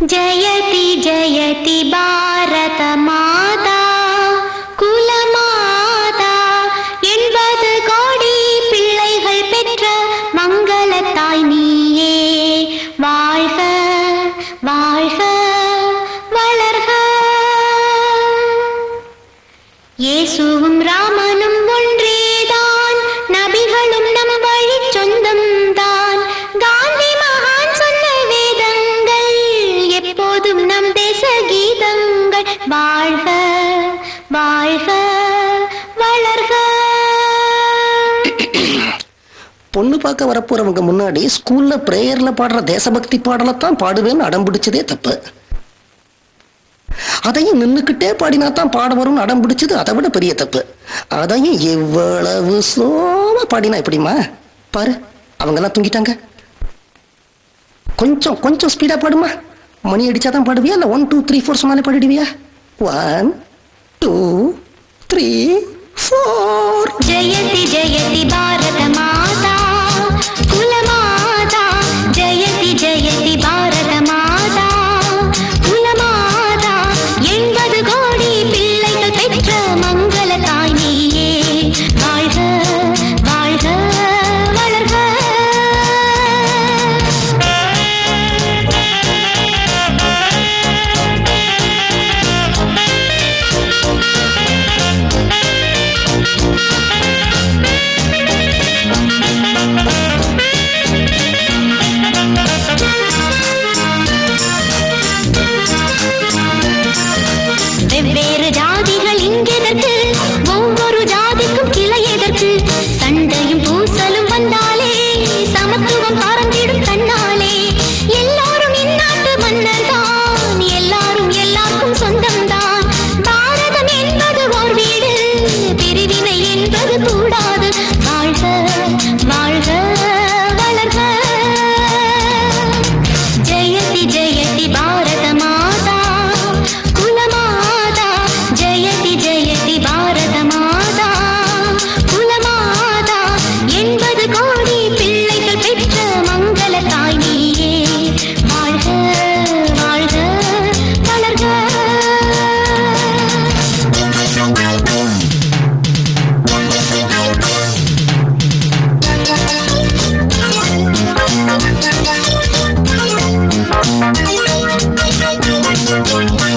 ஜயதி ஜயதி பாரத மாதா குலமாதா எண்பது கோடி பிள்ளைகள் பெற்ற மங்கள தாய் நீயே. வாழ்க வாழ்க வளர்க. இயேசுவும் ராமனும் ஒன்றே வாழ்க வளர்க. பொண்ணு பார்க்க வரப்போறவங்க முன்னாடி ஸ்கூல்ல பிரேயர்ல பாடுற தேசபக்தி பாடலைத்தான் பாடுவேன்னு அடம் பிடிச்சதே தப்பு. அதையும் நின்னுக்கிட்டே பாடினா தான் பாட வரும்னு அடம் பிடிச்சது அதை விட பெரிய தப்பு. அதையும் எவ்வளவு சோமா பாடினா எப்படிமா பாரு அவங்க எல்லாம் தூங்கிட்டாங்க. கொஞ்சம் கொஞ்சம் ஸ்பீடா பாடுமா. மணி அடிச்சாதான் பாடுவியா? இல்ல ஒன் டூ த்ரீ ஃபோர் சொன்னாலே பாடிடுவியா? ஒன் டூ த்ரீ ஃபோர் ஜயதி ஜயதி பாரத மாதா Thank you.